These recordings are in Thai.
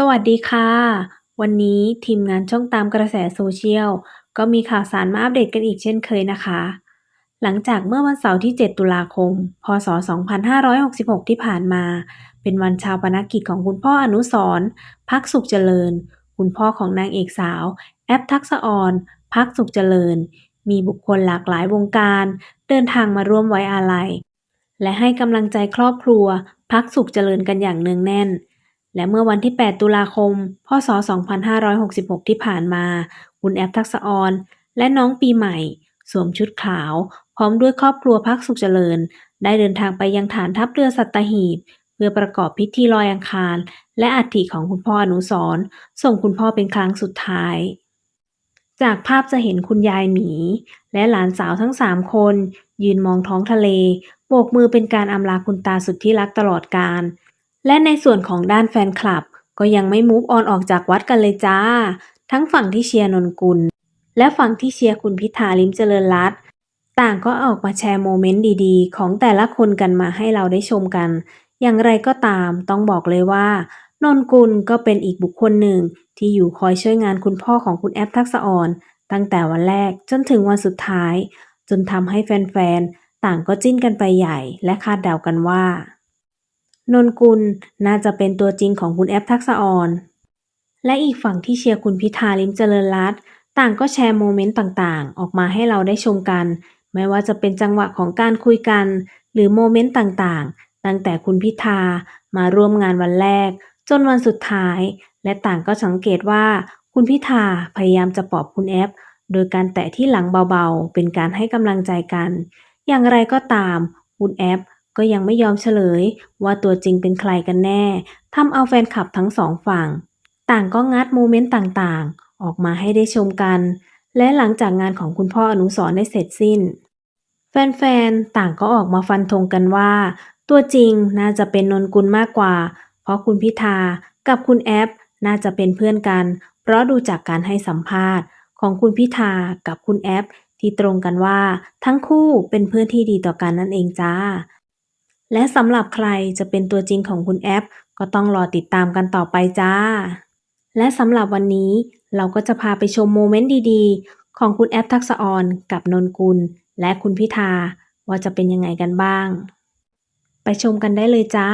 สวัสดีค่ะ วันนี้ทีมงานช่องตามกระแสโซเชียล ก็มีข่าวสารมาอัปเดตกันอีกเช่นเคยนะคะ หลังจากเมื่อวันเสาร์ที่ 7 ตุลาคม พศ 2566 ที่ผ่านมา เป็นวันชาวปนกิจของคุณพ่ออนุสรพักสุขเจริญ คุณพ่อของนางเอกสาว แอปทักษออนพักสุขเจริญ มีบุคคลหลากหลายวงการ เดินทางมาร่วมไว้อาลัยและให้กำลังใจครอบครัวพักสุขเจริญกันอย่างเนืองแน่น และเมื่อวันที่ 8 ตุลาคม พศ 2566 ที่ผ่านมา คุณแอปทักษออน และน้องปีใหม่ สวมชุดขาว พร้อมด้วยครอบครัวพักสุขเจริญ ได้เดินทางไปยังฐานทัพเรือสัตหีบ เพื่อประกอบพิธีลอยอังคาร และอัฐิของคุณพ่ออนุสรณ์ส่งคุณพ่อเป็นครั้งสุดท้าย จากภาพจะเห็นคุณยายหมี และหลานสาวทั้งสามคน ยืนมองท้องทะเล โบกมือเป็นการอำลาคุณตาสุดที่รักตลอดกาล และในส่วนของด้านแฟนคลับ ก็ยังไม่มูฟออนออกจากวัดกันเลยจ้า ทั้งฝั่งที่เชียร์นนกุล และฝั่งที่เชียร์คุณพิธาลิมเจริญรัตน์ต่างก็ออกมาแชร์โมเมนต์ดีๆ ของแต่ละคนกันมาให้เราได้ชมกัน อย่างไรก็ตามต้องบอกเลยว่านนกุลก็เป็นอีกบุคคลหนึ่ง ที่อยู่คอยช่วยงานคุณพ่อของคุณแอปทักษออน ตั้งแต่วันแรกจนถึงวันสุดท้าย จนทำให้แฟนๆ ต่างก็จิ้นกันไปใหญ่ และคาดเดากันว่า นนกุลน่าจะเป็นตัวจริงของคุณแอปทักษะออน และอีกฝั่งที่เชียร์คุณพิธาลิมเจริญรัตต่างก็แชร์โมเมนต์ต่างๆ ออกมาให้เราได้ชมกัน ไม่ว่าจะเป็นจังหวะของการคุยกัน หรือโมเมนต์ต่างๆ ตั้งแต่คุณพิธามาร่วมงานวันแรก จนวันสุดท้าย และต่างก็สังเกตว่า คุณพิธาพยายามจะปลอบคุณแอป โดยการแตะที่หลังเบาๆ เป็นการให้กำลังใจกัน อย่างไรก็ตาม คุณแอป ก็ยังไม่ยอมเฉลย ว่าตัวจริงเป็นใครกันแน่ทำเอาแฟนคลับทั้งสองฝั่ง ต่างก็งัดโมเมนต์ต่างๆ ออกมาให้ได้ชมกัน และหลังจากงานของคุณพ่ออนุสร์ได้เสร็จสิ้น แฟนๆ ต่างก็ออกมาฟันธงกันว่า ตัวจริงน่าจะเป็นนนกุลมากกว่า เพราะคุณพิธากับคุณแอปน่าจะเป็นเพื่อนกัน เพราะดูจากการให้สัมภาษณ์ ของคุณพิธากับคุณแอปที่ตรงกันว่า ทั้งคู่เป็นเพื่อนที่ดีต่อกันนั่นเองจ้า และสำหรับใครจะเป็นตัวจริงของคุณแอป ก็ต้องรอติดตามกันต่อไปจ้า และสำหรับวันนี้เราก็จะพาไปชมโมเมนต์ดีๆ ของคุณแอปทักษะออนกับนนกุล และคุณพิธาว่าจะเป็นยังไงกันบ้าง ไปชมกันได้เลยจ้า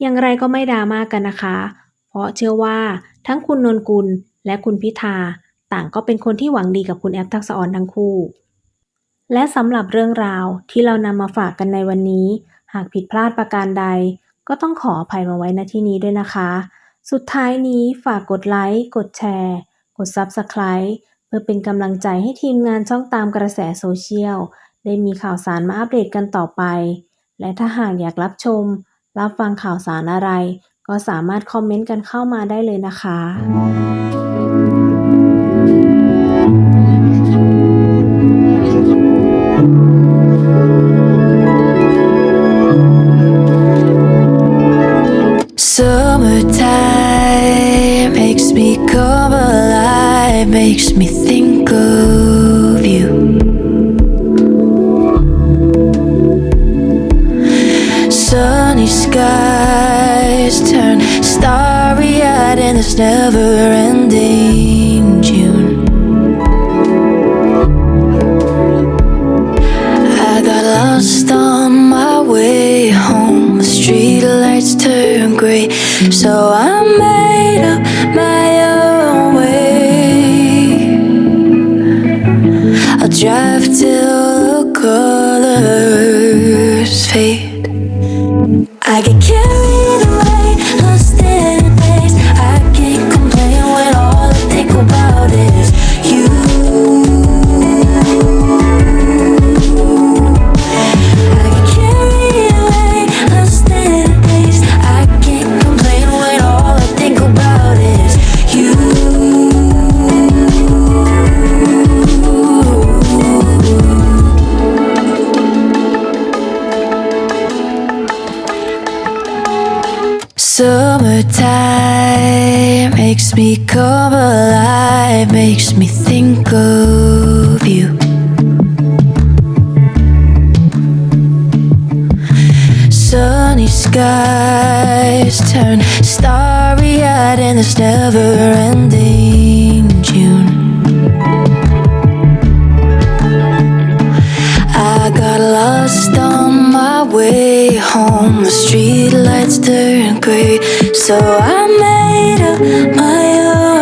อย่างไรก็ไม่ดราม่ากันนะคะ เพราะเชื่อว่าทั้งคุณนนกุลและคุณพิธาต่างก็เป็นคนที่หวังดีกับคุณแอปทักษะออนทั้งคู่ และสำหรับเรื่องราวที่เรานำมาฝากกันในวันนี้ หากผิดพลาดประการใด ก็ต้องขออภัยมาไว้ณที่นี้ด้วยนะคะ สุดท้ายนี้ฝากกดไลค์ กดแชร์ กด Subscribe เพื่อเป็นกำลังใจให้ทีมงานช่องตามกระแสโซเชียล ได้มีข่าวสารมาอัปเดตกันต่อไป และถ้าหากอยากรับชม รับฟังข่าวสารอะไร ก็สามารถคอมเมนต์กันเข้ามาได้เลยนะคะ Summertime makes me come alive, makes me think of you. Sunny skies turn starry eyed, and it's never ending So I made up my own way. I'll drive till the colors fade. I get carried Summertime makes me come alive, makes me think of you. Sunny skies turn starry eyed, in this never ending June. I got lost way home, the streetlights turn gray, so I made up my own.